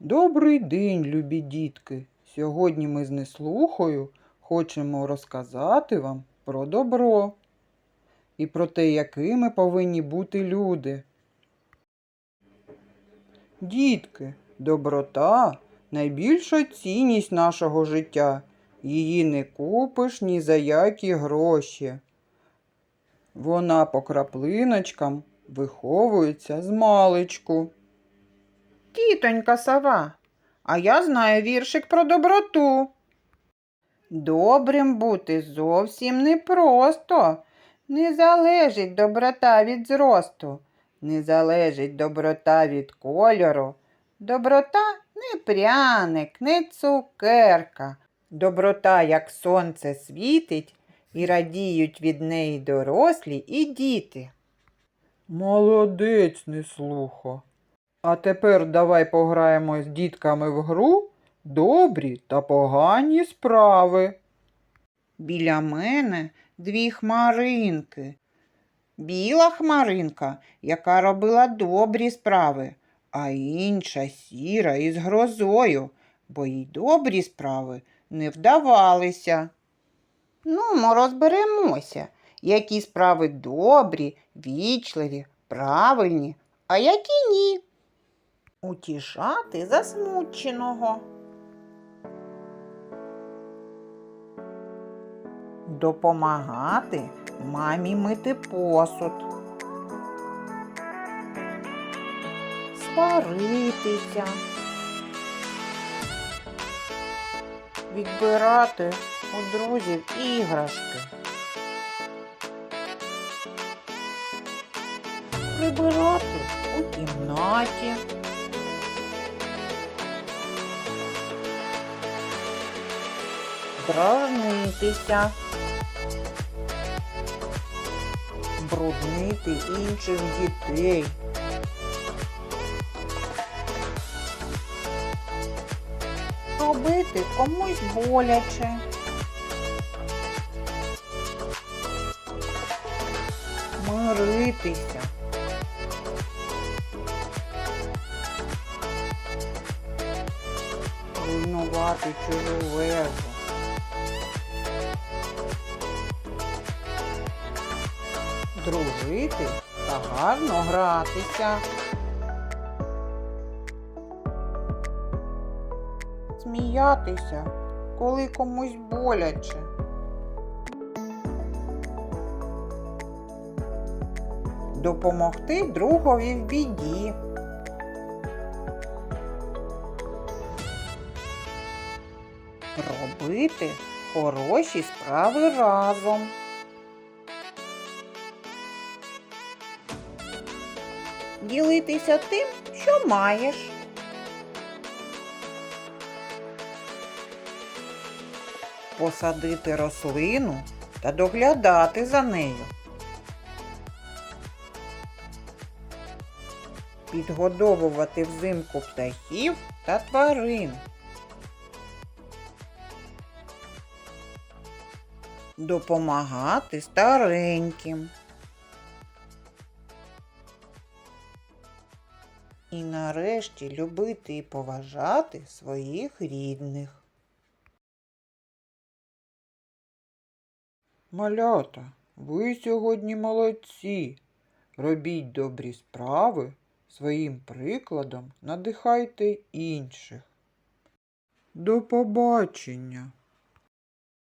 Добрий день, любі дітки. Сьогодні ми з Неслухою хочемо розказати вам про добро і про те, якими повинні бути люди. Дітки, доброта найбільша цінність нашого життя. Її не купиш ні за які гроші. Вона по краплиночкам виховується з маличку. Тітонька сова, а я знаю віршик про доброту. Добрим бути зовсім непросто. Не залежить доброта від зросту, не залежить доброта від кольору. Доброта не пряник, не цукерка. Доброта, як сонце світить, і радіють від неї дорослі і діти. Молодець, не слухо. А тепер давай пограємо з дітками в гру добрі та погані справи. Біля мене дві хмаринки. Біла хмаринка, яка робила добрі справи, а інша сіра із грозою, бо їй добрі справи не вдавалися. Ну, ми розберемося, які справи добрі, вічливі, правильні, а які ні. Утішати засмученого. Допомагати мамі мити посуд. Сваритися. Відбирати у друзів іграшки. Прибирати у кімнаті. Дражнитися. Бруднити інших дітей. Робити комусь боляче. Миритися. Руйнувати чужу вежу. Дружити та гарно гратися. Сміятися, коли комусь боляче. Допомогти другові в біді. Робити хороші справи разом. Ділитися тим, що маєш. Посадити рослину та доглядати за нею. Підгодовувати взимку птахів та тварин. Допомагати стареньким. І нарешті любити і поважати своїх рідних. Малята, ви сьогодні молодці. Робіть добрі справи, своїм прикладом надихайте інших. До побачення!